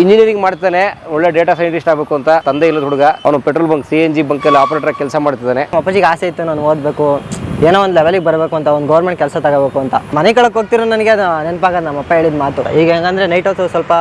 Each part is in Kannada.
ಇಂಜಿನಿಯರಿಂಗ್ ಮಾಡ್ತಾನೆ, ಒಳ್ಳೆ ಡೇಟಾ ಸೈಂಟಿಸ್ಟ್ ಆಗಬೇಕು ಅಂತ. ತಂದೆ ಇಲ್ಲದ ಹುಡುಗ. ಅವನು petrol bunk C N G bunk ಅಲ್ಲಿ ಆಪರೇಟರ್ ಕೆಲಸ ಮಾಡ್ತಿದ್ದಾನೆ. ಅಪ್ಪಾಜಿಗೆ ಆಸೆ ಇತ್ತು, ನಾನು ಓದಬೇಕು. ಏನೋ ಒಂದು ಲೆವೆಲಿಗೆ ಬರಬೇಕು ಅಂತ, ಒಂದು ಗೌರ್ಮೆಂಟ್ ಕೆಲಸ ತಗೋಬೇಕು ಅಂತ. ಮನೆ ಕಳಕ್ಕೆ ಹೋಗ್ತಿರೋ ನನಗೆ ಅದು ನೆನಪಾಗೋದು ನಮ್ಮಪ್ಪ ಹೇಳಿದ ಮಾತು. ಈಗ ಹೆಂಗಂದ್ರೆ ನೈಟ್ ಹೊತ್ತು ಸ್ವಲ್ಪ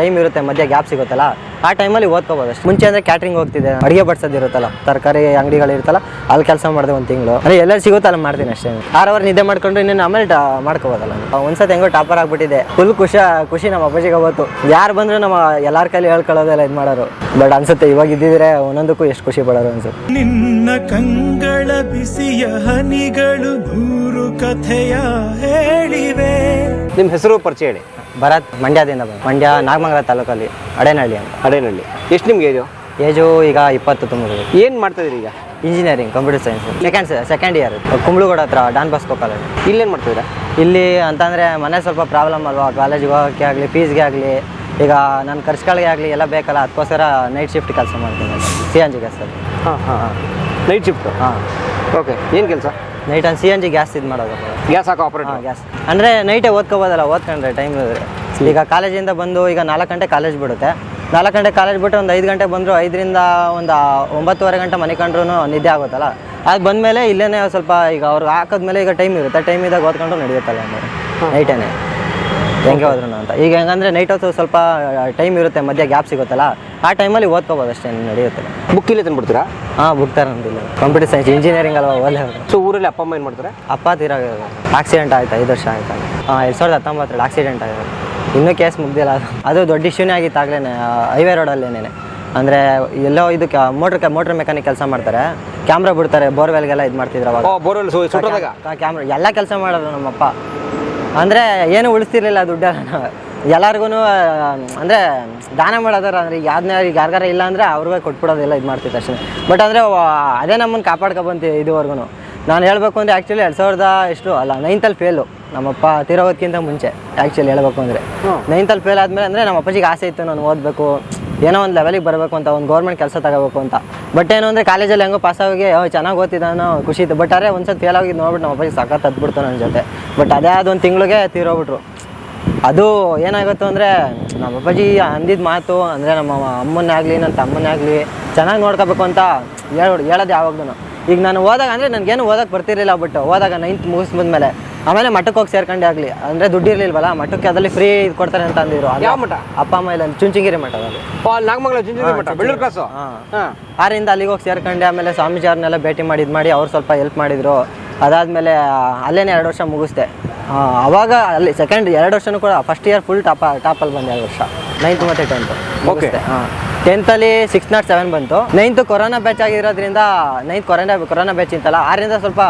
ಟೈಮ್ ಇರುತ್ತೆ, ಮಧ್ಯೆ ಗ್ಯಾಪ್ ಸಿಗುತ್ತಲ್ಲ, ಆ ಟೈಮಲ್ಲಿ ಓದ್ಕೋಬೋದು ಅಷ್ಟು. ಮುಂಚೆ ಅಂದರೆ ಕ್ಯಾಟ್ರಿಂಗ್ ಹೋಗ್ತಿದ್ದೆ, ಅಡುಗೆ ಬಡ್ಸೋದು ಇರುತ್ತಲ್ಲ, ತರಕಾರಿ ಅಂಗಡಿಗಳು ಇರುತ್ತಲ್ಲ, ಅಲ್ಲಿ ಕೆಲಸ ಮಾಡಿದೆ ಒಂದು ತಿಂಗಳು. ಅಂದರೆ ಎಲ್ಲರೂ ಸಿಗುತ್ತಲ್ಲ ಅಲ್ಲಿ ಮಾಡ್ತೀನಿ ಅಷ್ಟೇ. ಆರು ಅವರ್ ನಿದ್ದೆ ಮಾಡ್ಕೊಂಡು ಇನ್ನೇನು ಆಮೇಲೆ ಮಾಡ್ಕೋಬೋದಲ್ಲ. ಒಂದ್ಸತಿ ಹೆಂಗೋ ಟಾಪರ್ ಆಗಿಬಿಟ್ಟಿದೆ. ಫುಲ್ ಖುಷಿ ಖುಷಿ ನಮ್ಮ ಅಪ್ಪಾಜಿಗೆ ಅವತ್ತು ಯಾರು ಬಂದರೂ ನಮ್ಮ ಎಲ್ಲರ ಕೈಲಿ ಹೇಳ್ಕೊಳ್ಳೋದೆಲ್ಲ ಇದು ಮಾಡೋರು. ಬಟ್ ಅನ್ಸುತ್ತೆ ಇವಾಗ ಇದ್ದಿದ್ರೆ ಒಂದೊಂದಕ್ಕೂ ಎಷ್ಟು ಖುಷಿ ಪಡೋರು ಅನ್ಸುತ್ತೆ. ನಿನ್ನ ಕಂಗಳ ಬಿಸಿಯ ಹನಿಗಳು ದೂರು ಕಥೆಯ ಹೇಳಿವೆ. ನಿಮ್ಮ ಹೆಸರು ಪರಿಚಯ ಹೇಳಿ. ಭರತ್ ಮಂಡ್ಯದಿಂದ ಬಂದ. ಮಂಡ್ಯ ನಾಗಮಂಗಲ ತಾಲೂಕಲ್ಲಿ ಅಡೇನಹಳ್ಳಿ ಅಂತ. ಅಡೇನಹಳ್ಳಿ. ಎಷ್ಟು ನಿಮ್ಗೆ ಏಜು ಏಜು ಈಗ ಇಪ್ಪತ್ತು ತುಂಬ ಏನು ಮಾಡ್ತಾ ಇದೀರಿ ಈಗ? Engineering computer science second second year Kumbalgodu ಹತ್ರ ಡಾನ್ ಬಾಸ್ಕೋ ಕಾಲೇಜ್ ಇಲ್ಲೇನು ಮಾಡ್ತಿದ್ದೀರಾ ಇಲ್ಲಿ ಅಂತಂದರೆ ಮನೆ ಸ್ವಲ್ಪ ಪ್ರಾಬ್ಲಮ್ ಅಲ್ವಾ? ಕಾಲೇಜಿಗೆ ಹೋಗೋಕ್ಕೆ ಆಗಲಿ ಫೀಸ್ಗೆ ಆಗಲಿ. ಈಗ ನನ್ನ ಖರ್ಚುಗಳಿಗೆ ಆಗಲಿ ಎಲ್ಲ ಬೇಕಲ್ಲ ಅದಕ್ಕೋಸ್ಕರ ನೈಟ್ ಶಿಫ್ಟ್ ಕೆಲಸ ಮಾಡ್ತೀನಿ ಸಿ ಎನ್ ಜಿ ಗ್ಯಾಸ್ ಹಾಂ ಹಾಂ. ನೈಟ್ ಶಿಫ್ಟ್ ಹಾಂ. ಓಕೆ ಏನು ಕೆಲಸ? Night C N G gas ಇದು ಮಾಡೋದು. ಗ್ಯಾಸ್ ಹಾಕೋ ಆಪರೇಟರ್ ಹಾಂ ಗ್ಯಾಸ್ ಅಂದರೆ ನೈಟೇ ಓದ್ಕೋಬೋದಲ್ಲ ಓದ್ಕೊಂಡ್ರೆ ಟೈಮ್ ಈಗ ಕಾಲೇಜಿಂದ ಬಂದು ಈಗ ನಾಲ್ಕು ಗಂಟೆ ಕಾಲೇಜ್ ಬಿಡುತ್ತೆ. ನಾಲ್ಕು ಗಂಟೆ ಕಾಲೇಜ್ ಬಿಟ್ಟು ಒಂದು ಐದು ಗಂಟೆ ಬಂದರೂ ಐದರಿಂದ ಒಂದು ಒಂಬತ್ತುವರೆ ಗಂಟೆ ಮನೆ ಕಂಡ್ರೂ ನಿದ್ದೆ ಆಗುತ್ತಲ್ಲ? ಅದು ಬಂದಮೇಲೆ ಇಲ್ಲೇ ಸ್ವಲ್ಪ ಈಗ ಅವ್ರಿಗೆ ಹಾಕಿದ್ಮೇಲೆ ಈಗ ಟೈಮ್ ಇರುತ್ತೆ. ಟೈಮ್ ಇದಾಗ ಓದ್ಕೊಂಡು ನಡೆಯುತ್ತಲ್ಲ ನೈಟೇನೆ ಹೆಂಗೆ ಹೋದ್ರು ಅಂತ. ಈಗ ಹೆಂಗಂದ್ರೆ ನೈಟ್ ಹೊತ್ತು ಸ್ವಲ್ಪ ಟೈಮ್ ಇರುತ್ತೆ ಮಧ್ಯ ಗ್ಯಾಪ್ ಸಿಗುತ್ತಲ್ಲ ಆ ಟೈಮಲ್ಲಿ ಓದ್ಕೋಬೋದು ಅಷ್ಟೇ ನಡೆಯುತ್ತೆ. ಬುಕ್ ಇಲ್ಲೇ ತಂದ್ಬಿಡ್ತೀರಾ ಹಾಂ ಬುಕ್ ತರಂದಿಲ್ಲ ಕಂಪ್ಯೂಟರ್ ಸೈನ್ಸ್ ಇಂಜಿನಿಯರಿಂಗ್ ಅಲ್ವಾ ಒಳ್ಳೆ ಸೊ ಊರಲ್ಲಿ ಅಪ್ಪ ಅಮ್ಮ ಏನು ಮಾಡ್ತಾರೆ? ಅಪ್ಪ ತೀರ ಆಕ್ಸಿಡೆಂಟ್ ಆಯ್ತು ಐದು ವರ್ಷ ಆಯ್ತು. ಹಾಂ ಎರಡು ಸಾವಿರದ ಹತ್ತೊಂಬತ್ತರಲ್ಲಿ ಆಕ್ಸಿಡೆಂಟ್ ಆಗಿದೆ ಇನ್ನೂ ಕೇಸ್ ಮುಗ್ದಿಲ್ಲ ಅದು. ದೊಡ್ಡ ಇಶ್ಯೂನೇ ಆಗಿತ್ತು ಆಗಲೇ ಹೈವೇ ರೋಡಲ್ಲೇನೆ ಅಂದರೆ ಎಲ್ಲೋ ಇದು ಮೋಟ್ರ್ ಮೋಟ್ರ್ ಮೆಕ್ಯಾನಿಕ್ ಕೆಲಸ ಮಾಡ್ತಾರೆ. ಕ್ಯಾಮ್ರಾ ಬಿಡ್ತಾರೆ ಬೋರ್ವೆಲ್ಗೆಲ್ಲ ಇದು ಮಾಡ್ತಿದ್ರು ಅವಾಗ. ಬೋರ್ವೆಲ್ ಕ್ಯಾಮ್ರಾ ಎಲ್ಲ ಕೆಲಸ ಮಾಡೋದು ನಮ್ಮಪ್ಪ. ಅಂದರೆ ಏನು ಉಳಿಸ್ತಿರ್ಲಿಲ್ಲ ದುಡ್ಡನ್ನು ಎಲ್ಲರಿಗೂ ಅಂದರೆ ದಾನ ಮಾಡೋದಾರ ಅಂದರೆ ಈಗ ಯಾವ್ದನ್ನ ಈಗ ಯಾರಿಗಾರ ಇಲ್ಲ ಅಂದರೆ ಅವ್ರಿಗೆ ಕೊಟ್ಬಿಡೋದೆಲ್ಲ ಇದು ಮಾಡ್ತಿತ್ತು ಅಷ್ಟೇ. ಬಟ್ ಅಂದರೆ ಅದೇ ನಮ್ಮನ್ನು ಕಾಪಾಡ್ಕೊಬಂತಿ ಇದುವರೆಗೂ ನಾನು ಹೇಳಬೇಕು ಅಂದರೆ ಆ್ಯಕ್ಚುಲಿ ಎರಡು ಸಾವಿರದ ಎಷ್ಟು? ಅಲ್ಲ ನೈನ್ತಲ್ಲಿ ಫೇಲು ನಮ್ಮಪ್ಪ ತಿರೋಗೋದ್ಕಿಂತ ಮುಂಚೆ ಆ್ಯಕ್ಚುಲಿ ಹೇಳ್ಬೇಕು ಅಂದರೆ. ನೈನ್ತಲ್ಲಿ ಫೇಲ್ ಆದಮೇಲೆ ಅಂದರೆ ನಮ್ಮ ಅಪ್ಪಾಜಿಗೆ ಆಸೆ ಇತ್ತು ನಾನು ಓದಬೇಕು ಏನೋ ಒಂದು ಲೆವೆಲಿಗೆ ಬರಬೇಕು ಅಂತ ಒಂದು ಗೌರ್ಮೆಂಟ್ ಕೆಲಸ ತಗೋಬೇಕು ಅಂತ. ಬಟ್ ಏನು ಅಂದರೆ ಕಾಲೇಜಲ್ಲಿ ಹೆಂಗೋ ಪಾಸ್ ಆಗಿ ಚೆನ್ನಾಗಿ ಓದ್ತಿದ್ದಾನೋ ಖುಷಿ ಇತ್ತು. ಬಟ್ ಅರೆ ಒಂದ್ಸತಿ ಫೇಲ್ ಆಗಿದ್ದು ನೋಡ್ಬಿಟ್ಟು ನಮ್ಮ ಅಪ್ಪಾಜಿ ಸಖತ್ ಹತ್ಬಿಡ್ತು ನನ್ನ ಜೊತೆ. ಬಟ್ ಅದೇ ಅದೊಂದು ತಿಂಗಳಿಗೆ ತೀರೋಗ್ಬಿಟ್ರು. ಅದು ಏನಾಗುತ್ತೆ ಅಂದರೆ ನಮ್ಮ ಅಪ್ಪಾಜಿ ಅಂದಿದ್ದ ಮಾತು ಅಂದರೆ ನಮ್ಮ ಅಮ್ಮನಾಗಲಿ ನನ್ನ ತಮ್ಮನಾಗಲಿ ಚೆನ್ನಾಗಿ ನೋಡ್ಕೋಬೇಕು ಅಂತ ಹೇಳೋದು ಹೇಳೋದು ಯಾವಾಗ್ಲೂ ಈಗ ನಾನು ಹೋದಾಗ ಅಂದರೆ ನನಗೇನು ಓದಕ್ಕೆ ಬರ್ತಿರಲಿಲ್ಲ ಬಟ್ ಹೋದಾಗ ನೈನ್ತ್ ಮುಗಿಸ್ಬಂದ್ಮೇಲೆ. ಆಮೇಲೆ ಮಠಕ್ಕೆ ಹೋಗಿ ಸೇರ್ಕೊಂಡೆ ಆಗಲಿ. ಅಂದರೆ ದುಡ್ಡು ಇರಲಿಲ್ವಲ್ಲ ಮಠಕ್ಕೆ ಅದರಲ್ಲಿ ಫ್ರೀ ಇದು ಕೊಡ್ತಾರೆ ಅಂತ ಅಂದಿದ್ರು. ಯಾವ ಮಠ? ಅಪ್ಪ ಅಮ್ಮ ಇಲ್ಲ ಚುಂಚನಗಿರಿ ಮಠದಲ್ಲಿ ನಾಗಮಂಗಲ ಚಿಂಚನಗಿರಿ ಮಠ ಬೆಳ್ಳೂರು ಕ್ರಾಸು ಹಾಂ. ಹಾಂ. ಆರಿಂದ ಅಲ್ಲಿಗೆ ಹೋಗಿ ಸೇರ್ಕೊಂಡೆ. ಆಮೇಲೆ ಸ್ವಾಮೀಜಿ ಅವ್ರನ್ನೆಲ್ಲ ಭೇಟಿ ಮಾಡಿ ಇದು ಮಾಡಿ ಅವ್ರು ಸ್ವಲ್ಪ ಹೆಲ್ಪ್ ಮಾಡಿದರು. ಅದಾದಮೇಲೆ ಅಲ್ಲೇ ಎರಡು ವರ್ಷ ಮುಗಿಸ್ದೆ. ಅವಾಗ ಅಲ್ಲಿ ಸೆಕೆಂಡ್ ಎರಡು ವರ್ಷನೂ ಕೂಡ ಫಸ್ಟ್ ಇಯರ್ ಫುಲ್ ಟಾಪ ಟಾಪಲ್ಲಿ ಬಂದೆ ಎರಡು ವರ್ಷ. ನೈನ್ತ್ ಮತ್ತು ಟೆಂತ್ ಓಕೆ ಹಾಂ. ಟೆಂತಲ್ಲಿ ಸಿಕ್ಸ್ ನಾಟ್ ಸೆವೆನ್ ಬಂತು. ನೈನ್ತ್ ಕೊರೋನಾ ಬ್ಯಾಚ್ ಆಗಿರೋದ್ರಿಂದ ನೈನ್ತ್ ಕೊರೋನಾ ಕೊರೋನಾ ಬ್ಯಾಚ್ ಇಂತಲ್ಲ ಆರಿಂದ ಸ್ವಲ್ಪ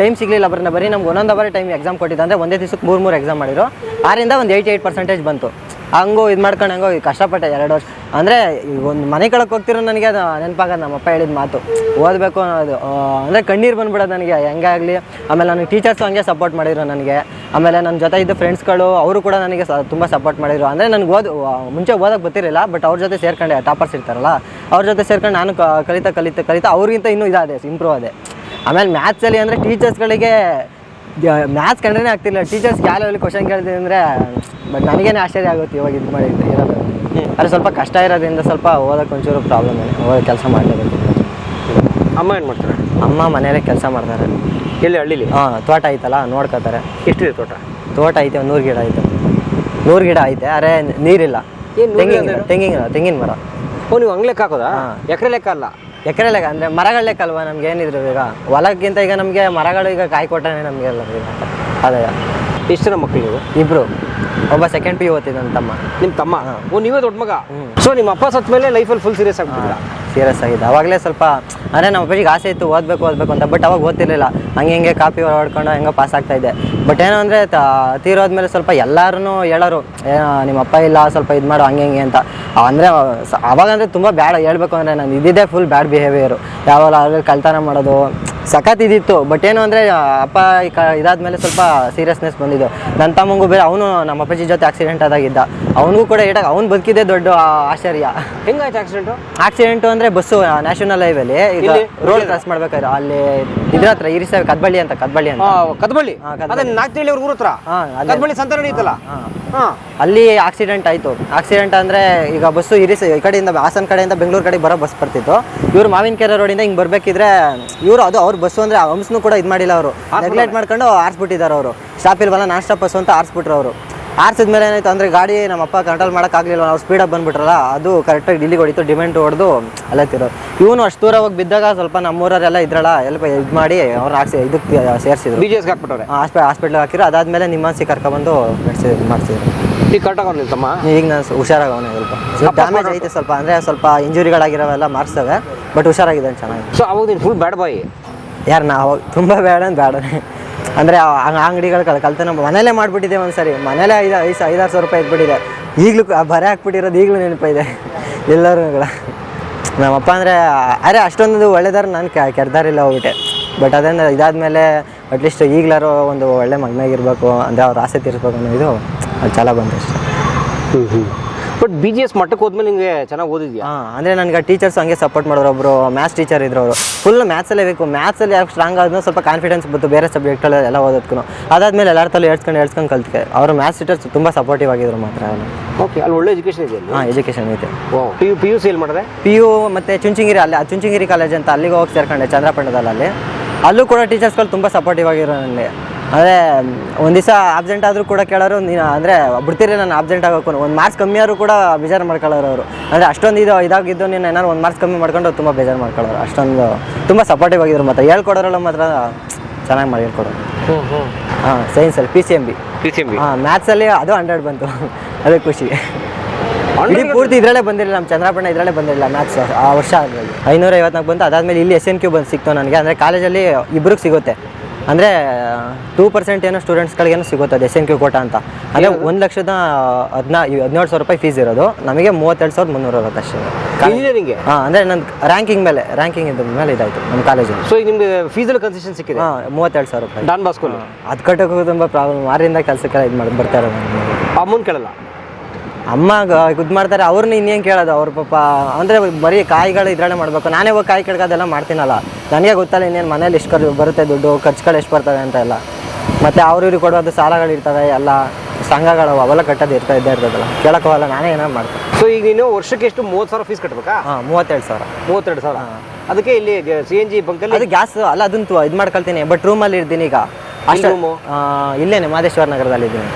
ಟೈಮ್ ಸಿಗಲಿಲ್ಲ. ಬರೀ ಬರೀ ನಮ್ಗೆ ಒಂದೊಂದು ಬಾರಿ ಟೈಮ್ ಎಕ್ಸಾಮ್ ಕೊಟ್ಟಿದ್ದಂದ್ರೆ ಒಂದೇ ದಿವಸಕ್ಕೆ ಮೂರು ಮೂರು ಎಕ್ಸಾಮ್ ಮಾಡಿದ್ರು. ಆರಿಂದ ಒಂದು ಏಯ್ಟಿ ಏಯ್ಟ್ ಪರ್ಸೆಂಟೇಜ್ ಬಂತು. ಹಂಗು ಇದು ಮಾಡ್ಕೊಂಡು ಹಂಗೋ ಕಷ್ಟಪಟ್ಟೆ ಎರಡು ವರ್ಷ. ಅಂದರೆ ಒಂದು ಮನೆ ಕಳಕ್ಕೆ ಹೋಗ್ತಿರೋ ನನಗೆ ಅದು ನೆನಪಾಗೋದು ನಮ್ಮಪ್ಪ ಹೇಳಿದ ಮಾತು. ಓದಬೇಕು ಅನ್ನೋದು. ಅಂದರೆ ಕಣ್ಣೀರು ಬಂದ್ಬಿಡೋದು ನನಗೆ, ಹೆಂಗಾಗಲಿ. ಆಮೇಲೆ ನನಗೆ ಟೀಚರ್ಸು ಹಂಗೆ ಸಪೋರ್ಟ್ ಮಾಡಿದ್ರು ನನಗೆ. ಆಮೇಲೆ ನನ್ನ ಜೊತೆ ಇದ್ದ ಫ್ರೆಂಡ್ಸ್ಗಳು ಅವರು ಕೂಡ ನನಗೆ ಸ, ತುಂಬ ಸಪೋರ್ಟ್ ಮಾಡಿದ್ರು. ಅಂದರೆ ನನಗೆ ಓದ್ ಮುಂಚೆ ಓದಕ್ಕೆ ಗೊತ್ತಿರಲಿಲ್ಲ ಬಟ್ ಅವ್ರ ಜೊತೆ ಸೇರ್ಕೊಂಡೆ ಟಾಪರ್ಸ್ ಇರ್ತಾರಲ್ಲ. ಅವ್ರ ಜೊತೆ ಸೇರ್ಕೊಂಡು ನಾನು ಕಲಿತಾ ಕಲಿತಾ ಕಲಿತಾ ಅವ್ರಿಗಿಂತ ಇನ್ನೂ ಇದಾದೆ ಇಂಪ್ರೂವ್ ಆದೆ. ಆಮೇಲೆ ಮ್ಯಾಥ್ಸಲ್ಲಿ ಅಂದರೆ ಟೀಚರ್ಸ್ಗಳಿಗೆ ಮ್ಯಾಥ್ಸ್ ಕಂಡ್ರೇ ಆಗ್ತಿಲ್ಲ ಟೀಚರ್ಸ್ ಯಾವ ಲೆವೆಲ್ ಕ್ವಶನ್ ಕೇಳ್ತೀನಿ ಅಂದರೆ ಬಟ್ ನನಗೇನು ಆಶ್ಚರ್ಯ ಆಗುತ್ತೆ ಇವಾಗ ಇದು ಮಾಡಿ ಇರೋದು. ಅದು ಸ್ವಲ್ಪ ಕಷ್ಟ ಇರೋದ್ರಿಂದ ಸ್ವಲ್ಪ ಓದೋಕೆ ಒಂಚೂರು ಪ್ರಾಬ್ಲಮ್ ಇದೆ. ಓದೋ ಕೆಲಸ ಮಾಡಲೇಬೇಕು ಅಮ್ಮ ಏನು ಮಾಡ್ತಾರೆ? ಅಮ್ಮ ಮನೆಯಲ್ಲೇ ಕೆಲಸ ಮಾಡ್ತಾರೆ. ಇಲ್ಲಿ ಹಳ್ಳಿಲಿ? ಹಾಂ ತೋಟ ಐತಲ್ಲ ನೋಡ್ಕೋತಾರೆ ಎಷ್ಟಿದೆ ತೋಟ? ತೋಟ ಐತೆ ಒಂದು ನೂರು ಗಿಡ ಐತೆ. ನೂರು ಗಿಡ ಐತೆ ಅರೆ ನೀರಿಲ್ಲ. ತೆಂಗಿನ ತೆಂಗಿನ ತೆಂಗಿನ ಮರ. ಓ ನೀವು ಹಂಗೆ ಲೆಕ್ಕ ಹಾಕೋದಾ. ಎಕರೆ ಲೆಕ್ಕ ಅಲ್ಲ? ಎಕರೆ ಲೆಕ್ಕ, ಅಂದರೆ ಮರಗಳ ಲೆಕ್ಕ ಅಲ್ವಾ ನಮ್ಗೆ ಏನಿದ್ರು ಈಗ? ಹೊಲಕ್ಕಿಂತ ಈಗ ನಮಗೆ ಮರಗಳು ಈಗ ಕಾಯಿ ಕೊಟ್ಟನೆ ನಮಗೆ ಎಲ್ಲ ಈಗ. ಅದೇ. ಎಷ್ಟು ಜನ ಮಕ್ಕಳು ನೀವು? ಇಬ್ರು. ಒಬ್ಬ ಸೆಕೆಂಡ್ ಪಿ ಯು ಓದ್ತಿದ್ದ ನನ್ನ ತಮ್ಮ. ನಿಮ್ಮ ತಮ್ಮ? ಓ ನೀವೇ ದೊಡ್ಡ ಮಗ? ಸೊ ನಿಮ್ಮ ಅಪ್ಪ ಸತ್ ಮೇಲೆ ಲೈಫಲ್ಲಿ ಫುಲ್ ಸೀರಿಯಸ್ ಆಗ್ಬಿಟ್ಟಿದ್ರ ಸೀರಿಯಸ್ ಆಗಿದೆ ಅವಾಗಲೇ ಸ್ವಲ್ಪ ಅಂದರೆ ನಮ್ಮ ಅಪ್ಪಾಜಿಗೆ ಆಸೆ ಇತ್ತು ಓದಬೇಕು ಓದಬೇಕು ಅಂತ ಬಟ್ ಅವಾಗ ಓದ್ತಿರ್ಲಿಲ್ಲ. ಹಂಗೆ ಹಿಂಗೆ ಕಾಪಿ ಹೊಡ್ಕೊಂಡು ಹೆಂಗೋ ಪಾಸ್ ಆಗ್ತಾ ಇದೆ. ಬಟ್ ಏನು ಅಂದರೆ ತೀರೋದ್ಮೇಲೆ ಸ್ವಲ್ಪ ಎಲ್ಲರೂ ಹೇಳೋರು ನಿಮ್ಮ ಅಪ್ಪ ಇಲ್ಲ ಸ್ವಲ್ಪ ಇದು ಮಾಡು ಹಂಗೆ ಹಿಂಗೆ ಅಂತ. ಅಂದರೆ ಅವಾಗಂದರೆ ತುಂಬ ಬ್ಯಾಡ್ ಹೇಳ್ಬೇಕು ಅಂದರೆ ನಾನು ಇದ್ದಿದ್ದೇ ಫುಲ್ ಬ್ಯಾಡ್ ಬಿಹೇವಿಯರು ಯಾವಾಗ ಕಳ್ತನ ಮಾಡೋದು ಸಖತ್ ಇದಿತ್ತು. ಬಟ್ ಏನು ಅಂದರೆ ಅಪ್ಪ ಈ ಕ ಇದಾದ್ಮೇಲೆ ಸ್ವಲ್ಪ ಸೀರಿಯಸ್ನೆಸ್ ಬಂದಿದ್ದು. ನನ್ನ ತಮ್ಮಂಗೂ ಬೇರೆ ಅವನು ನಮ್ಮ ಅಪ್ಪಾಜಿ ಜೊತೆ ಆಕ್ಸಿಡೆಂಟ್ ಆದಾಗಿದ್ದ. ಅವನಿಗೂ ಕೂಡ ಏಟಾಗ ಅವ್ನು ಬದುಕಿದ್ದೆ ದೊಡ್ಡ ಆಶ್ಚರ್ಯ. ಹೆಂಗಾಯ್ತು ಆಕ್ಸಿಡೆಂಟು ಆಕ್ಸಿಡೆಂಟ್ ಅಂದ್ರೆ ಬಸ್ಸು ನ್ಯಾಷನಲ್ ಹೈವೇಲಿ ಈಗ ರೋಡ್ ಕ್ರಾಸ್ ಮಾಡ್ಬೇಕಾದ್ರೆ ಅಲ್ಲಿ ಇದ್ರ ಹತ್ರ ಇರಿಸ ಕದ್ಬಳ್ಳಿ ಅಂತ ಕದ್ಬಳ್ಳಿ ಅಂತ. ಕದಬಳ್ಳಿ? ಹಾ, ಕದ್ಬಳ್ಳಿ. ಸಂತ ನಡೀತಲ್ಲ ಹಾಂ. ಅಲ್ಲಿ ಆಕ್ಸಿಡೆಂಟ್ ಆಯಿತು. ಆಕ್ಸಿಡೆಂಟ್ ಅಂದರೆ ಈಗ ಬಸ್ಸು ಇರಿಸಿ ಈ ಕಡೆಯಿಂದ ಹಾಸನ ಕಡೆಯಿಂದ ಬೆಂಗಳೂರು ಕಡೆಗೆ ಬರೋ ಬಸ್ ಬರ್ತಿತ್ತು. ಇವ್ರು ಮಾವಿನಕೆರೆ ರೋಡಿಂದ ಹಿಂಗೆ ಬರಬೇಕಿದ್ರೆ ಇವರು ಅದು ಅವ್ರ ಬಸ್ಸು ಅಂದರೆ ಹಂಸನು ಕೂಡ ಇದು ಮಾಡಿಲ್ಲ ಅವರು. ನೆಗ್ಲೆಕ್ಟ್ ಮಾಡ್ಕೊಂಡು ಆರಿಸ್ಬಿಟ್ಟಿದ್ದಾರೆ ಅವರು. ಸ್ಟಾಪ್ ಇಲ್ವಲ್ಲ ನಾನ್ ಸ್ಟಾಪ್ ಬಸ್ಸು ಅಂತ ಆರಿಸ್ಬಿಟ್ರು ಅವರು. ಆರಿಸಿದ್ಮೇಲೆ ಏನಾಯ್ತು ಅಂದರೆ ಗಾಡಿ ನಮ್ಮ ಅಪ್ಪ ಕಂಟ್ರೋಲ್ ಮಾಡೋಕ್ಕಾಗಲಿಲ್ಲ ಅವ್ರು ಸ್ಪೀಡಾಗಿ ಬಂದ್ಬಿಟ್ರಲ್ಲ ಅದು ಕರೆಕ್ಟಾಗಿ ಡಿಲ್ಲಿಗೆ ಹೊಡಿತು ಡಿಮೆಂಟ್ ಹೊಡೆದು ಅಲ್ಲತ್ತಿರೋ ತಿರೋ ಇವನು ಅಷ್ಟು ದೂರ ಹೋಗಿ ಬಿದ್ದಾಗ ಸ್ವಲ್ಪ ನಮ್ಮೂರವರೆಲ್ಲ ಇದ್ರಲ್ಲ ಎಲ್ಲ ಇದು ಮಾಡಿ ಅವ್ರು ಹಾಕ್ಸಿ ಇದಕ್ಕೆ ಸೇರಿಸಿದ್ರು. ಬಿ ಜಿ ಎಸ್ಗೆ ಹಾಕ್ಬಿಟ್ಟವ್ರೆ? ಹಾಸ್ಪಿ ಹಾಸ್ಪಿಟ್ಲಿಗೆ ಹಾಕಿರೋ ಅದಾದಮೇಲೆ ನಿಮ್ಮನ್ಸಿ ಕರ್ಕೊಬಂದು ನಡೆಸಿ ಮಾಡಿಸಿದ್ರು. ಈಗ ಕರೆಕ್ಟಾಗಿ ತಮ್ಮ? ಈಗ ನಾನು ಹುಷಾರಾಗವನೆ ಸ್ವಲ್ಪ. ಡ್ಯಾಮೇಜ್ ಐತೆ ಸ್ವಲ್ಪ ಅಂದರೆ ಸ್ವಲ್ಪ ಇಂಜುರಿಗಳಾಗಿರೋವೆಲ್ಲ ಮಾರ್ಕ್ಸ್ತವೆ ಬಟ್ ಹುಷಾರಾಗಿದ್ದಾನೆ ಚೆನ್ನಾಗಿ. ಸೊ ಅವಾಗ ನೀನು ಫುಲ್ ಬ್ಯಾಡ್ ಬಾಯ್ ಯಾರು ನಾವು ತುಂಬ ಬೇಡ ಬೇಡನೆ ಅಂದರೆ ಅಂಗಡಿಗಳು ಕಲ್ ಕಲ್ತನ ಮನೇಲೇ ಮಾಡಿಬಿಟ್ಟಿದ್ದೆ ಒಂದು ಸರಿ ಮನೇಲೇ ಐದು ಐದು ಐದಾರು ಸಾವಿರ ರೂಪಾಯಿ ಇಟ್ಬಿಟ್ಟಿದೆ ಈಗಲೂ ಬರೆ ಹಾಕ್ಬಿಟ್ಟಿರೋದು ಈಗಲೂ ನೆನಪಿದೆ. ಎಲ್ಲರೂ ನಮ್ಮಪ್ಪ ಅಂದರೆ, ಅರೆ ಅಷ್ಟೊಂದು ಒಳ್ಳೆದಾರ ನಾನು ಕೆಡ್ದಾರಿಲ್ಲ ಹೋಗ್ಬಿಟ್ಟೆ. ಬಟ್ ಅದೇಂದ್ರೆ ಇದಾದಮೇಲೆ ಅಟ್ಲೀಸ್ಟ್ ಈಗಲಾರು ಒಂದು ಒಳ್ಳೆ ಮಗನಾಗಿರ್ಬೇಕು ಅಂದರೆ ಅವ್ರ ಆಸೆ ತೀರಿಸ್ಬೇಕು ಅನ್ನೋ ಇದು ಅದು ಛಲ ಬಂತು ಅಷ್ಟೇ. ಹ್ಞೂ ಹ್ಞೂ ಬಟ್ ಬಿ ಜಿ ಎಸ್ ಮಟ್ಟಕ್ಕೆ ಹೋದ್ಮೇಲೆ ನಿಮಗೆ ಚೆನ್ನಾಗಿ ಓದಿದ್ಯಾ? ಹಾಂ ಅಂದರೆ ನನಗೆ ಟೀಚರ್ಸ್ ಹಂಗೆ ಸಪೋರ್ಟ್ ಮಾಡೋರು ಒಬ್ಬರು ಮ್ಯಾಥ್ಸ್ ಟೀಚರ್ ಇದ್ರು ಅವರು. ಫುಲ್ ಮ್ಯಾಥ್ಸಲ್ಲೇ ಬೇಕು. ಮ್ಯಾಥ್ಸಲ್ಲಿ ಯಾಕೆ ಸ್ಟ್ರಾಂಗ್ ಆದ್ರೂ ಸ್ವಲ್ಪ ಕಾನ್ಫಿಡೆನ್ಸ್ ಬಂತು ಬೇರೆ ಸಬ್ಜೆಕ್ಟಲ್ಲಿ ಎಲ್ಲ ಓದೋದಕ್ಕೂ ಅದಾದಮೇಲೆ ಎಲ್ಲರ ತಲೆ ಹೇಳ್ಸ್ಕೊಂಡು ಹೇಳ್ಸ್ಕೊಂಡು ಕಲ್ತ್ಕೆ. ಅವರು ಮ್ಯಾಥ್ಸ್ ಟೀಚರ್ಸ್ ತುಂಬ ಸಪೋರ್ಟಿವ್ ಆಗಿದ್ರು ಮಾತ್ರ ಓಕೆ ಅಲ್ಲಿ ಒಳ್ಳೆ ಎಜುಕೇಷನ್ ಇದೆ ಹಾಂ ಎಜುಕೇಷನ್ ಐತೆ. P U P U C ಎಲ್ಲಿ ಮಾಡಿದೆ? ಪಿ ಯು ಮತ್ತು ಚುಂಚನಗಿರಿ ಅಲ್ಲಿ ಚುಂಚನಗಿರಿ ಕಾಲೇಜ್ ಅಂತ ಅಲ್ಲಿಗೆ ಹೋಗಿ ಸೇರ್ಕೊಂಡೆ ಚಂದ್ರಪಟ್ಟಣದಲ್ಲಿ ಅಲ್ಲಿ ಅಲ್ಲೂ ಕೂಡ ಟೀಚರ್ಸ್ಗಳು ತುಂಬ ಸಪೋರ್ಟಿವ್ ಆಗಿರೋ ನನಗೆ ಅಂದರೆ ಒಂದು ದಿವಸ ಆಬ್ಸೆಂಟ್ ಆದರೂ ಕೂಡ ಕೇಳೋರು ನೀನು ಅಂದರೆ ಬಿಡ್ತೀರಿ ನಾನು ಆಬ್ಸೆಂಟ್ ಆಗೋಕ್ಕೂ ಒಂದು ಮಾರ್ಕ್ಸ್ ಕಮ್ಮಿ ಆದರೂ ಕೂಡ ಬೇಜಾರು ಮಾಡ್ಕೊಳ್ಳೋರು ಅವರು. ಅಂದರೆ ಅಷ್ಟೊಂದು ಇದು ಇದಾಗಿದ್ದು ನೀನು ಏನಾದ್ರು ಒಂದು ಮಾರ್ಕ್ಸ್ ಕಮ್ಮಿ ಮಾಡ್ಕೊಂಡು ತುಂಬ ಬೇಜಾರು ಮಾಡ್ಕೊಳ್ಳೋರು. ಅಷ್ಟೊಂದು ತುಂಬ ಸಪೋರ್ಟಿವ್ ಆಗಿದ್ರು ಮಾತ್ರ. ಹೇಳ್ಕೊಡೋರಲ್ಲ ಮಾತ್ರ ಚೆನ್ನಾಗಿ ಮಾಡಿ ಹೇಳ್ಕೊಡೋರು. ಹಾಂ ಸೈನ್ಸಲ್ಲಿ P C M B P C M B ಹಾಂ ಮ್ಯಾಥ್ಸಲ್ಲಿ ಅದು ಹಂಡ್ರೆಡ್ ಬಂತು. ಅದೇ ಖುಷಿ. ಇಡೀ ಪೂರ್ತಿ ಇದರಲ್ಲೇ ಬಂದಿರಲಿಲ್ಲ ನಮ್ಮ ಚಂದ್ರಪಣ್ಣ ಇದರಲ್ಲೇ ಬಂದಿರಲಿಲ್ಲ ಮ್ಯಾಥ್ಸ್ ಆ ವರ್ಷ ಅದರಲ್ಲಿ ಐನೂರ ಐವತ್ನಾಲ್ಕು ಬಂತು. ಅದಾದಮೇಲೆ ಇಲ್ಲಿ ಎಸ್ ಎನ್ ಕ್ಯೂ ಬಂದು ಸಿಕ್ತು ನನಗೆ. ಅಂದರೆ ಕಾಲೇಜಲ್ಲಿ ಇಬ್ಬರಿಗೆ ಸಿಗುತ್ತೆ. ಅಂದರೆ ಟೂ ಪರ್ಸೆಂಟ್ ಏನೋ ಸ್ಟೂಡೆಂಟ್ಸ್ಗಳಿಗೇನು ಸಿಗುತ್ತೆ ಅದು ಎಸ್ ಎನ್ ಕ್ಯೂ ಕೋಟ ಅಂತ. ಅಂದರೆ ಒಂದು ಲಕ್ಷದ ಹದಿನಾ ಹದಿನೇಳು ಸಾವಿರ ರೂಪಾಯಿ ಫೀಸ್ ಇರೋದು. ನಮಗೆ ಮೂವತ್ತೆರಡು ಸಾವಿರದ ಮುನ್ನೂರ ಅಷ್ಟೇ. ಇಂಜಿನಿಯರಿಂಗ್ಗೆ ಹಾಂ ಅಂದರೆ ನನ್ನ ರ್ಯಾಂಕಿಂಗ್ ಮೇಲೆ ರ್ಯಾಂಕಿಂಗ್ ಇದ್ದ ಮೇಲೆ ಇದಾಯಿತು ನಮ್ಮ ಕಾಲೇಜಲ್ಲಿ ಸೊ ಈಗ ನಿಮಗೆ ಫೀಸಲ್ಲಿ ಕನ್ಸೆಷನ್ ಸಿಕ್ಕಿದೆ? ಹಾಂ ಮೂವತ್ತೆರಡು ಸಾವಿರ ರೂಪಾಯಿ. ಡಾನ್ ಬಾಸ್ಕೂಲ್ ಅದು ಕಟ್ಟೋಕ್ಕೂ ತುಂಬ ಪ್ರಾಬ್ಲಮ್ ಆರಿಂದ ಕೆಲಸಕ್ಕೆಲ್ಲ ಇದು ಮಾಡಿ ಬರ್ತಾ ಇರೋದು ಅಮೌಂಟ್ ಕೇಳಲ್ಲ? ಅಮ್ಮ ಇದು ಮಾಡ್ತಾರೆ ಅವ್ರನ್ನ ಇನ್ನೇನು ಕೇಳೋದು? ಅವ್ರ ಪಾಪ ಅಂದರೆ ಬರೀ ಕಾಯಿಗಳು ಇದ್ರಲ್ಲೇ ಮಾಡಬೇಕು. ನಾನೇ ಹೋಗಿ ಕಾಯಿ ಕಡ್ಗೋದೆಲ್ಲ ಮಾಡ್ತೀನಲ್ಲ. ನನಗೆ ಗೊತ್ತಲ್ಲ ಇನ್ನೇನು ಮನೇಲಿ ಎಷ್ಟು ಖರ್ಚು ಬರುತ್ತೆ ದುಡ್ಡು ಖರ್ಚುಗಳು ಎಷ್ಟು ಬರ್ತವೆ ಅಂತ ಎಲ್ಲ. ಮತ್ತು ಅವ್ರಿಗೆ ಕೊಡೋದು ಸಾಲಗಳು ಇರ್ತವೆ ಎಲ್ಲ ಸಂಘಗಳು ಅವೆಲ್ಲ ಕಟ್ಟೋದು ಇರ್ತಾ ಇದ್ದೇ ಇರ್ತದಲ್ಲ. ಕೇಳೋಕ್ಕೋಗಲ್ಲ ನಾನೇ ಏನಾರು ಮಾಡ್ತೀನಿ. ಸೊ ಈಗ ನೀನು ವರ್ಷಕ್ಕೆ ಎಷ್ಟು? ಮೂವತ್ತು ಸಾವಿರ ಫೀಸ್ ಕಟ್ಟಬೇಕಾ ಹಾಂ ಮೂವತ್ತೆರಡು ಸಾವಿರ. ಮೂವತ್ತೆರಡು ಸಾವಿರ. ಅದಕ್ಕೆ ಇಲ್ಲಿ ಸಿ ಎನ್ ಜಿ ಬಂಕಲ್ಲಿ ಅದು ಗ್ಯಾಸ್ ಅಲ್ಲ ಅದಂತೂ ಇದು ಮಾಡ್ಕೊಳ್ತೀನಿ. ಬಟ್ ರೂಮಲ್ಲಿ ಇರ್ತೀನಿ ಈಗ. ಅಷ್ಟು. ಇಲ್ಲೇನೆ ಮಹದೇಶ್ವರ ನಗರದಲ್ಲಿ ಇದ್ದೀನಿ.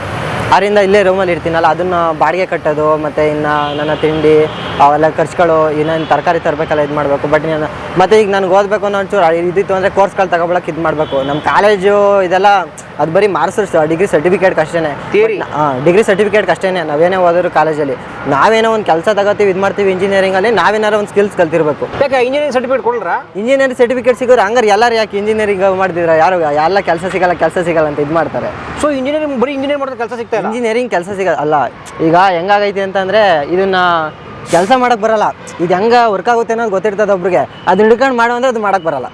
ಆರಿಂದ ಇಲ್ಲೇ ರೂಮಲ್ಲಿ ಇರ್ತೀನಲ್ಲ, ಅದನ್ನು ಬಾಡಿಗೆ ಕಟ್ಟೋದು, ಮತ್ತು ಇನ್ನು ನನ್ನ ತಿಂಡಿ, ಅವೆಲ್ಲ ಖರ್ಚುಗಳು, ಇನ್ನೇನು ತರಕಾರಿ ತರಬೇಕಲ್ಲ, ಇದು ಮಾಡಬೇಕು. ಬಟ್ ನಾನು, ಮತ್ತು ಈಗ ನನಗೆ ಓದಬೇಕು ಅನ್ನೋ ಒಂಚೂರು ಇದಿತ್ತು ಅಂದರೆ ಕೋರ್ಸ್ಗಳು ತಗೊಳಕ್ಕೆ ಇದು ಮಾಡಬೇಕು. ನಮ್ಮ ಕಾಲೇಜು ಇದೆಲ್ಲ ಅದು ಬರೀ ಮಾರ್ಕ್ಸ್ ಡಿಗ್ರಿ ಸರ್ಟಿಫಿಕೇಟ್ ಅಷ್ಟೇ. ಹಾಂ ಡಿಗ್ರಿ ಸರ್ಟಿಫಿಕೇಟ್ ಅಷ್ಟೇ ನಾವೇನೇ ಓದಿದ್ರು ಕಾಲೇಜಲ್ಲಿ ನಾವೇನೋ ಒಂದು ಕೆಲಸ ತಗೋತೀವಿ ಇದು ಮಾಡ್ತೀವಿ ಇಂಜಿನಿಯರಿಂಗಲ್ಲಿ ನಾವೇನಾರ ಒಂದು ಸ್ಕಿಲ್ಸ್ ಕಲ್ತಿರ್ಬೇಕು. ಯಾಕೆ ಇಂಜಿನಿಯರಿಂಗ್ ಸರ್ಟಿಫಿಕೇಟ್ ಕೊಡ್ರಾ ಇಂಜಿನಿಯರಿಂಗ್ ಸರ್ಟಿಫಿಕೇಟ್ ಸಿಗೋರು ಹಂಗಾರೆ ಎಲ್ಲರೂ ಯಾಕೆ ಇಂಜಿನಿಯರಿಂಗ್ ಮಾಡಿದ್ರೆ ಯಾರು ಎಲ್ಲ ಕೆಲಸ ಸಿಗಲ್ಲ ಕೆಲಸ ಸಿಗಲ್ಲ ಅಂತ ಇದು ಮಾಡ್ತಾರೆ. ಸೊ ಇಂಜಿನಿಯರಿಂಗ್ ಬರೀ ಇಂಜಿನಿಯರ್ ಮಾಡಿದ್ರೆ ಕೆಲಸ ಸಿಗ್ತಾ ಇಂಜಿನಿಯರಿಂಗ್ ಕೆಲಸ ಸಿಗಲ್ಲ ಅಲ್ಲ ಈಗ ಹೆಂಗಾಗೈತಿ ಅಂತಂದರೆ ಇದನ್ನ ಕೆಲಸ ಮಾಡೋಕ್ಕೆ ಬರಲ್ಲ. ಇದು ಹೆಂಗೆ ವರ್ಕ್ ಆಗುತ್ತೆ ಅನ್ನೋದು ಗೊತ್ತಿರ್ತದೆ ಒಬ್ರಿಗೆ. ಅದು ಹಿಡ್ಕೊಂಡು ಮಾಡೋ ಅಂದ್ರೆ ಅದು ಮಾಡೋಕ್ಕೆ ಬರಲ್ಲ.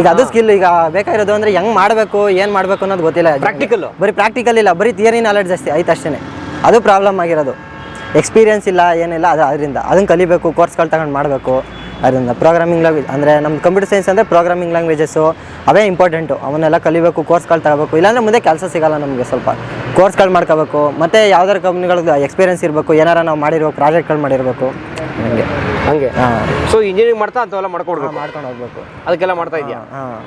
ಈಗ ಅದು ಸ್ಕಿಲ್ ಈಗ ಬೇಕಾಗಿರೋದು ಅಂದ್ರೆ ಹೆಂಗ್ ಮಾಡಬೇಕು ಏನು ಮಾಡಬೇಕು ಅನ್ನೋದು ಗೊತ್ತಿಲ್ಲ. ಪ್ರಾಕ್ಟಿಕಲ್ ಬರೀ ಪ್ರಾಕ್ಟಿಕಲ್ ಇಲ್ಲ ಬರೀ ಥಿಯರಿ ನಾಲೆಡ್ಜ್ ಜಾಸ್ತಿ ಆಯ್ತು ಅಷ್ಟೇ ಅದು ಪ್ರಾಬ್ಲಮ್ ಆಗಿರೋದು. ಎಕ್ಸ್ಪೀರಿಯನ್ಸ್ ಇಲ್ಲ ಏನಿಲ್ಲ ಅದು ಅದರಿಂದ. ಅದನ್ನು ಕಲಿಬೇಕು ಕೋರ್ಸ್ಗಳು ತಗೊಂಡು ಮಾಡಬೇಕು. ಅದರಿಂದ ಪ್ರೋಗ್ರಾಮಿಂಗ್ ಲ್ಯಾಂಗ್ವೇಜ್ ಅಂದರೆ ನಮ್ಮ ಕಂಪ್ಯೂಟರ್ ಸೈನ್ಸ್ ಅಂದರೆ ಪ್ರೋಗ್ರಾಮಿಂಗ್ ಲ್ಯಾಂಗ್ವೇಜಸ್ಸು ಅವೇ ಇಂಪಾರ್ಟೆಂಟು ಅವನ್ನೆಲ್ಲ ಕಲಿಬೇಕು ಕೋರ್ಸ್ಗಳು ತಗೋಬೇಕು. ಇಲ್ಲಾಂದರೆ ಮುಂದೆ ಕೆಲಸ ಸಿಗಲ್ಲ ನಮಗೆ ಸ್ವಲ್ಪ. ಕೋರ್ಸ್ಗಳು ಮಾಡ್ಕೋಬೇಕು. ಮತ್ತು ಯಾವ್ದಾರು ಕಂಪ್ನಿಗಳಿಗೆ ಎಕ್ಸ್ಪೀರಿಯನ್ಸ್ ಇರಬೇಕು ಏನಾರ ನಾವು ಮಾಡಿರೋ ಪ್ರಾಜೆಕ್ಟ್ಗಳು ಮಾಡಿರಬೇಕು. ಹಂಗೆ? ಹಂಗೆ. ಹಾಂ. ಸೊ ಇಂಜಿನಿಯರಿಂಗ್ ಮಾಡ್ತಾ ಅಂಥವೆಲ್ಲ ಮಾಡ್ಕೊಡ್ಬೇಕು. ಮಾಡ್ಕೊಂಡು ಹೋಗ್ಬೇಕು. ಅದಕ್ಕೆಲ್ಲ ಮಾಡ್ತಾ ಇದೆಯಾ? ಹಾಂ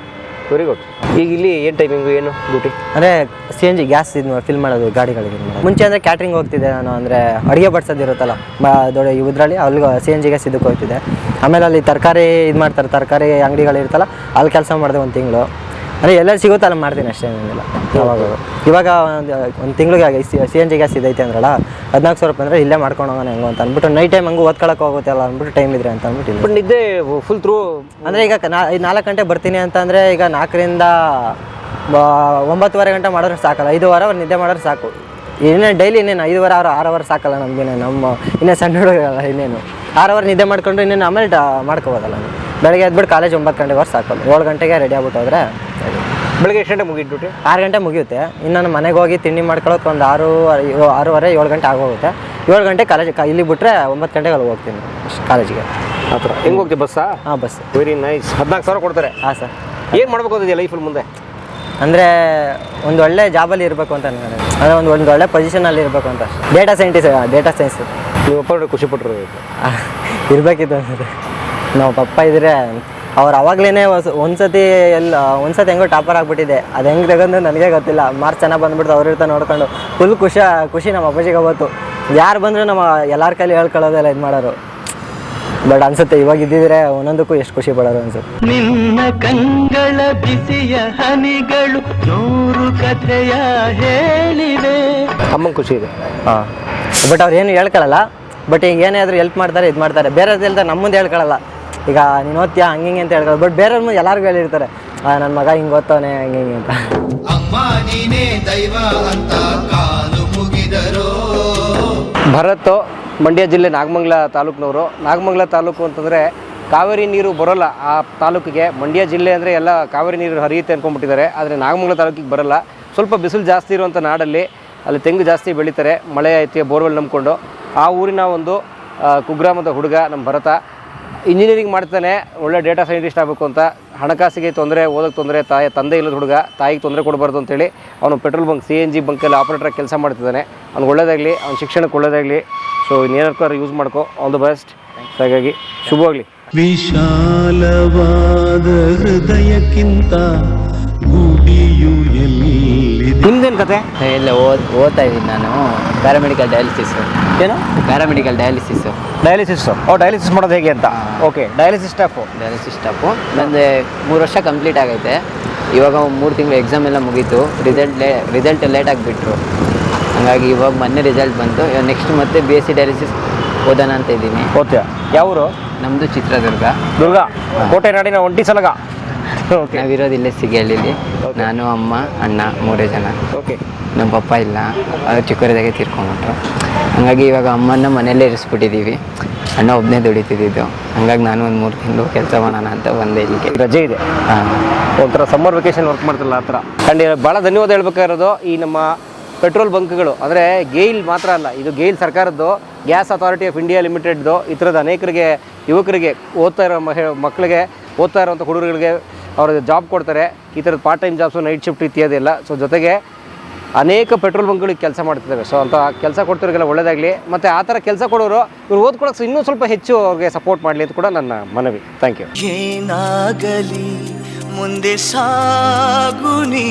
ವೆರಿ ಗುಡ್ ಈಗ ಇಲ್ಲಿ ಏನು ಟೈಮಿಂಗು ಏನು ಡ್ಯೂಟಿ ಅಂದರೆ ಸಿ ಎನ್ ಜಿ ಗ್ಯಾಸ್ ಇದು ಫಿಲ್ ಮಾಡೋದು ಗಾಡಿಗಳಿಗೆ ಮುಂಚೆ ಅಂದರೆ ಕ್ಯಾಟ್ರಿಂಗ್ ಹೋಗ್ತಿದ್ದೆ ನಾನು ಅಂದರೆ ಅಡುಗೆ ಬಡ್ಸೋದು ಇರುತ್ತಲ್ಲ ಬ ದೊಡ್ಡ ಇದರಲ್ಲಿ ಅಲ್ಲಿಗೆ ಸಿ ಎನ್ ಜಿ ಗ್ಯಾಸ್ ಇದಕ್ಕೆ ಹೋಗ್ತಿದ್ದೆ. ಆಮೇಲೆ ಅಲ್ಲಿ ತರಕಾರಿ ಇದು ಮಾಡ್ತಾರೆ ತರಕಾರಿ ಅಂಗಡಿಗಳು ಇರುತ್ತಲ್ಲ ಅಲ್ಲಿ ಕೆಲಸ ಮಾಡಿದೆ ಒಂದು ತಿಂಗಳು. ಅಂದರೆ ಎಲ್ಲ ಸಿಗುತ್ತೋ ಅಲ್ಲಿ ಮಾಡ್ತೀನಿ ಅಷ್ಟೇ ಏನಿಲ್ಲ ಯಾವಾಗ ಇವಾಗ ಒಂದು ಒಂದು ತಿಂಗಳಿಗೆ ಸಿ ಎನ್ ಜಿ ಗ್ಯಾಸ್ ಇದೈತೆ ಅಂದ್ರಲ್ಲ ಹದಿನಾಲ್ಕು ಸಾವಿರ ರೂಪಾಯಿ ಅಂದರೆ ಇಲ್ಲೇ ಮಾಡ್ಕೊಂಡು ಹೋಗೋಣ ಹೆಂಗೋ ಅಂತ ಅಂದ್ಬಿಟ್ಟು ನೈಟ್ ಟೈಮ್ ಹಂಗೂ ಓದ್ಕೊಳಕ್ಕೆ ಹೋಗುತ್ತಲ್ಲ ಅಂದ್ಬಿಟ್ಟು ಟೈಮ್ ಇದ್ರೆ ಅಂತ ಅಂದ್ಬಿಟ್ಟು ಇಲ್ಲ ಬಟ್ ನಿದ್ದೆ ಫುಲ್ ಥ್ರೂ ಅಂದರೆ ಈಗ ನಾ ನಾಲ್ಕು ಗಂಟೆ ಬರ್ತೀನಿ ಅಂತಂದರೆ ಈಗ ನಾಲ್ಕರಿಂದ ಒಂಬತ್ತುವರೆ ಗಂಟೆ ಮಾಡಿದ್ರೆ ಸಾಕಲ್ಲ ಐದು ವಾರ ಅವ್ರು ನಿದ್ದೆ ಮಾಡಿದ್ರೆ ಸಾಕು. ಇನ್ನೇನು ಡೈಲಿ ಇನ್ನೇನು ಐದುವರೆ ಆರು ಆರು ಅವರ್ ಸಾಕಲ್ಲ ನಮಗೇನೆ ನಮ್ಮ ಇನ್ನೇ ಸಣ್ಣ ಹುಡುಗಲ್ಲ ಇನ್ನೇನು. ಆರು ಅವರ್ ನಿದ್ದೆ ಮಾಡ್ಕೊಂಡು ಇನ್ನೇನು ಆಮೇಲೆ ಮಾಡ್ಕೋಬೋದಲ್ಲ ಬೆಳಗ್ಗೆ ಎದ್ಬಿಟ್ಟು ಕಾಲೇಜ್ ಒಂಬತ್ತು ಗಂಟೆಗೆ ಅವ್ರು ಸಾಕಲ್ಲ ಏಳು ಗಂಟೆಗೆ ರೆಡಿ ಆಗ್ಬಿಟ್ಟು ಹೋದ್ರೆ ಬೆಳಗ್ಗೆ ಎಷ್ಟು ಗಂಟೆ ಮುಗಿದು ಡ್ಯೂಟಿ ಆರು ಗಂಟೆ ಮುಗಿಯುತ್ತೆ. ಇನ್ನು ನಾನು ಮನೆಗೆ ಹೋಗಿ ತಿಂಡಿ ಮಾಡ್ಕೊಳ್ಳೋಕೆ ಒಂದು ಆರು ಆರೂವರೆ ಏಳು ಗಂಟೆ ಆಗೋಗುತ್ತೆ. ಏಳು ಗಂಟೆ ಕಾಲೇಜ್ ಇಲ್ಲಿ ಬಿಟ್ಟರೆ ಒಂಬತ್ತು ಗಂಟೆಗೆ ಅಲ್ಲಿ ಹೋಗ್ತೀನಿ ಕಾಲೇಜಿಗೆ. ಆ ಥರ. ಹೆಂಗೆ ಹೋಗ್ತೀವಿ ಬಸ್ಸಾ ಹಾಂ ಬಸ್ ವೆರಿ ನೈಸ್ ಹದಿನಾಲ್ಕು ಸಾವಿರ ಕೊಡ್ತಾರೆ. ಹಾಂ ಸರ್ ಏನು ಮಾಡ್ಬೇಕು ಅಂತಿದೆಯಾ ಲೈಫಲ್ಲಿ ಮುಂದೆ? ಅಂದರೆ ಒಂದು ಒಳ್ಳೆ ಜಾಬಲ್ಲಿ ಇರಬೇಕು ಅಂತ ನನಗೆ ಅಂದರೆ ಒಂದು ಒಂದು ಒಳ್ಳೆ ಪೊಸಿಷನಲ್ಲಿ ಇರಬೇಕು ಅಂತ. ಡೇಟಾ ಸೈಂಟಿಸ್ಟ್ ಡೇಟಾ ಸೈನ್ಸ್ ನೀವು ಒಬ್ಬರು ಖುಷಿ ಇರಬೇಕಿತ್ತು ಅಂದರೆ. ನಾವು ಪಪ್ಪ ಇದ್ರೆ ಅವ್ರು ಅವಾಗ್ಲೇ ಒಂದ್ಸತಿ ಎಲ್ಲ ಒಂದ್ಸತಿ ಹೆಂಗೋ ಟಾಪರ್ ಆಗ್ಬಿಟ್ಟಿದೆ. ಅದು ಹೆಂಗೆ ತಗೊಂಡು ನನಗೆ ಗೊತ್ತಿಲ್ಲ. ಮಾರ್ಚ್ ಚೆನ್ನಾಗಿ ಬಂದ್ಬಿಡ್ತು ಅವ್ರ ಇರ್ತಾ ನೋಡ್ಕೊಂಡು. ಫುಲ್ ಖುಷಿ ಖುಷಿ ನಮ್ಮ ಅಪ್ಪಾಜಿಗೆ ಅವತ್ತು. ಯಾರು ಬಂದರೂ ನಮ್ಮ ಎಲ್ಲರ ಕೈಲಿ ಹೇಳ್ಕೊಳ್ಳೋದೆಲ್ಲ ಇದು ಮಾಡೋರು. ಬಟ್ ಅನ್ಸುತ್ತೆ ಇವಾಗ ಇದ್ದಿದ್ರೆ ಒಂದೊಂದಕ್ಕೂ ಎಷ್ಟು ಖುಷಿ ಪಡೋರು ಅನ್ಸುತ್ತೆ. ನಿನ್ನ ಕಂಗಳ ಬಿಸಿಯ ಹನಿಗಳು ನೂರು ಕಥೆಯ ಹೇಳಿವೆ. ಅಮ್ಮಂಗೆ ಖುಷಿ ಇದೆ. ಹಾಂ. ಬಟ್ ಅವ್ರು ಏನು ಹೇಳ್ಕೊಳ್ಳಲ್ಲ ಬಟ್ ಈಗ ಏನೇ ಆದರೂ ಹೆಲ್ಪ್ ಮಾಡ್ತಾರೆ ಇದು ಮಾಡ್ತಾರೆ. ಬೇರೆ ಹೇಳ್ತಾರೆ ನಮ್ಮ ಮುಂದೆ ಹೇಳ್ಕೊಳ್ಳಲ್ಲ ಈಗ ನೀನು ಓದ್ತೀಯಾ? ಹಂಗೆ ಹಿಂಗೆ ಅಂತ ಹೇಳ್ಕೊಳ್ಳೋದು ಬಟ್ ಬೇರೆ ಮುಂದೆ ಎಲ್ಲರಿಗೂ ಹೇಳಿರ್ತಾರೆ. ನನ್ನ ಮಗ ಹಿಂಗೆ ಓದ್ತಾನೆ ಹಂಗೆ ಹಿಂಗೆ ಅಂತ. ಅಮ್ಮ ನೀನೇ ದೈವ ಅಂತ ಕಾಲು ಮುಗಿದರೋ. ಭರತ್ ಮಂಡ್ಯ ಜಿಲ್ಲೆ ನಾಗಮಂಗಲ ತಾಲೂಕಿನವರು. ನಾಗಮಂಗಲ ತಾಲೂಕು ಅಂತಂದರೆ ಕಾವೇರಿ ನೀರು ಬರೋಲ್ಲ. ಆ ತಾಲೂಕಿಗೆ ಮಂಡ್ಯ ಜಿಲ್ಲೆ ಅಂದರೆ ಎಲ್ಲ ಕಾವೇರಿ ನೀರು ಹರಿಯುತ್ತೆ ಅಂದ್ಕೊಂಡ್ಬಿಟ್ಟಿದ್ದಾರೆ ಆದರೆ ನಾಗಮಂಗಲ ತಾಲೂಕಿಗೆ ಬರೋಲ್ಲ. ಸ್ವಲ್ಪ ಬಿಸಿಲು ಜಾಸ್ತಿ ಇರುವಂಥ ನಾಡಲ್ಲಿ ಅಲ್ಲಿ ತೆಂಗು ಜಾಸ್ತಿ ಬೆಳೀತಾರೆ. ಮಳೆ ಐತಿ ಬೋರ್ವೆಲ್ ನಂಬಿಕೊಂಡು. ಆ ಊರಿನ ಒಂದು ಕುಗ್ರಾಮದ ಹುಡುಗ ನಮ್ಮ ಭರತ. ಇಂಜಿನಿಯರಿಂಗ್ ಮಾಡ್ತಾನೆ, ಒಳ್ಳೆ ಡೇಟಾ ಸೈಂಟಿಸ್ಟ್ ಆಗಬೇಕು ಅಂತ. ಹಣಕಾಸಿಗೆ ತೊಂದರೆ ಓದೋಕ್ಕೆ ತೊಂದರೆ, ತಾಯಿ, ತಂದೆ ಇಲ್ಲದ ಹುಡುಗ, ತಾಯಿಗೆ ತೊಂದರೆ ಕೊಡಬಾರ್ದು ಅಂತೇಳಿ ಅವನು petrol bunk, C N G ಬಂಕಲ್ಲಿ ಆಪ್ರೇಟ್ರಾಗಿ ಕೆಲಸ ಮಾಡ್ತಿದ್ದಾನೆ. ಅವ್ನು ಒಳ್ಳೇದಾಗಲಿ, ಅವ್ನ ಶಿಕ್ಷಣಕ್ಕೆ ಒಳ್ಳೇದಾಗಲಿ. ಸೊ ಇನ್ನೇನಾದ್ರು ಯೂಸ್ ಮಾಡ್ಕೋ. ಆಲ್ ದ ಬೆಸ್ಟ್ ಹಾಗಾಗಿ, ಶುಭವಾಗಲಿ. ವಿಶಾಲವಾದ ಹೃದಯಕ್ಕಿಂತ ನಿಮ್ದೇನು ಕತೆ? ಇಲ್ಲ ಓದ್ ಓದ್ತಾ ಇದ್ದೀನಿ ನಾನು. ಪ್ಯಾರಾಮೆಡಿಕಲ್ ಡಯಾಲಿಸಿಸ್ ಏನು? ಪ್ಯಾರಾಮೆಡಿಕಲ್ ಡಯಾಲಿಸಿಸ್ ಡಯಾಲಿಸಿಸ್ ಓ ಡಯಾಲಿಸಿಸ್ ಮಾಡೋದು ಹೇಗೆ ಅಂತ? Okay dialysis staff dialysis staff ನಂದು ಮೂರು ವರ್ಷ ಕಂಪ್ಲೀಟ್ ಆಗೈತೆ. ಇವಾಗ ಮೂರು ತಿಂಗಳು ಎಕ್ಸಾಮ್ ಎಲ್ಲ ಮುಗೀತು. ರಿಸಲ್ಟ್ ಲೇ ರಿಸಲ್ಟ್ ಲೇಟ್ ಆಗಿಬಿಟ್ರು. ಹಾಗಾಗಿ ಇವಾಗ ಮೊನ್ನೆ ರಿಸಲ್ಟ್ ಬಂತು. ಇವಾಗ ನೆಕ್ಸ್ಟ್ ಮತ್ತೆ ಬಿ ಎಸ್ ಸಿ ಡಯಾಲಿಸಿಸ್ ಓದೋಣ ಅಂತ ಇದ್ದೀನಿ. ಓಕೆ ಯಾವರು? ನಮ್ಮದು ಚಿತ್ರದುರ್ಗ. ದುರ್ಗ. ಕೋಟೆ ನಾಡಿನ ಒಂಟಿ ಸಲಗ. ನಾವಿರೋದು ಇಲ್ಲೇ ಸಿಗೇಳಿಲಿ ನಾನು ಅಮ್ಮ ಅಣ್ಣ ಮೂರೇ ಜನ. ಓಕೆ ನಮ್ಮ ಪಪ್ಪ ಇಲ್ಲ. ಅವ್ರು ಚಿಕ್ಕವರದಾಗೆ ತೀರ್ಕೊಂಡ್ಬಿಟ್ರು. ಹಂಗಾಗಿ ಇವಾಗ ಅಮ್ಮನ ಮನೆಯಲ್ಲೇ ಇರಿಸ್ಬಿಟ್ಟಿದ್ದೀವಿ ಅಣ್ಣ ಒಬ್ಬನೇ ದುಡಿತಿದ್ದು. ಹಂಗಾಗಿ ನಾನು ಒಂದು ಮೂರು ತಿಂಗಳು ಕೆಲಸ ಮಾಡೋಣ ಅಂತ ಬಂದೆ ಇಲ್ಲಿಗೆ. ರಜೆ ಇದೆ. ಹಾಂ. ಒಂಥರ ಸಮ್ಮರ್ ವೆಕೇಶನ್ ವರ್ಕ್ ಮಾಡ್ತಿಲ್ಲ ಆ ಥರ. ಖಂಡಿತ. ಭಾಳ ಧನ್ಯವಾದ ಹೇಳ್ಬೇಕಾಗಿರೋದು ಈ ನಮ್ಮ ಪೆಟ್ರೋಲ್ ಬಂಕ್ಗಳು. ಅಂದರೆ ಗೇಲ್ ಮಾತ್ರ ಅಲ್ಲ ಇದು ಗೇಲ್ ಸರ್ಕಾರದ್ದು ಗ್ಯಾಸ್ ಅಥಾರಿಟಿ ಆಫ್ ಇಂಡಿಯಾ ಲಿಮಿಟೆಡ್ದು ಈ ಥರದ ಅನೇಕರಿಗೆ ಯುವಕರಿಗೆ ಓದ್ತಾ ಇರೋ ಮಹಿ ಮಕ್ಕಳಿಗೆ ಓದ್ತಾ ಇರೋವಂಥ ಹುಡುಗರಿಗೆ ಅವ್ರಿಗೆ ಜಾಬ್ ಕೊಡ್ತಾರೆ. ಈ ಥರದ part time jobs night shift ಇತ್ಯಾದಿಲ್ಲ so ಜೊತೆಗೆ ಅನೇಕ ಪೆಟ್ರೋಲ್ ಬಂಕ್ಗಳಿಗೆ ಕೆಲಸ ಮಾಡ್ತಿದ್ದಾರೆ. ಸೊ ಅಂತ ಕೆಲಸ ಕೊಡ್ತಿರೋರಿಗೆಲ್ಲ ಒಳ್ಳೆಯದಾಗಲಿ ಮತ್ತು ಆ ಥರ ಕೆಲಸ ಕೊಡೋರು ಇವ್ರು ಓದ್ಕೊಳಕ್ಕೆ ಇನ್ನೂ ಸ್ವಲ್ಪ ಹೆಚ್ಚು ಅವ್ರಿಗೆ ಸಪೋರ್ಟ್ ಮಾಡಲಿ ಅಂತ ಕೂಡ ನನ್ನ ಮನವಿ. ಥ್ಯಾಂಕ್ ಯು ಏನಾಗಲಿ ಮುಂದೆ ಸಾಗುನಿ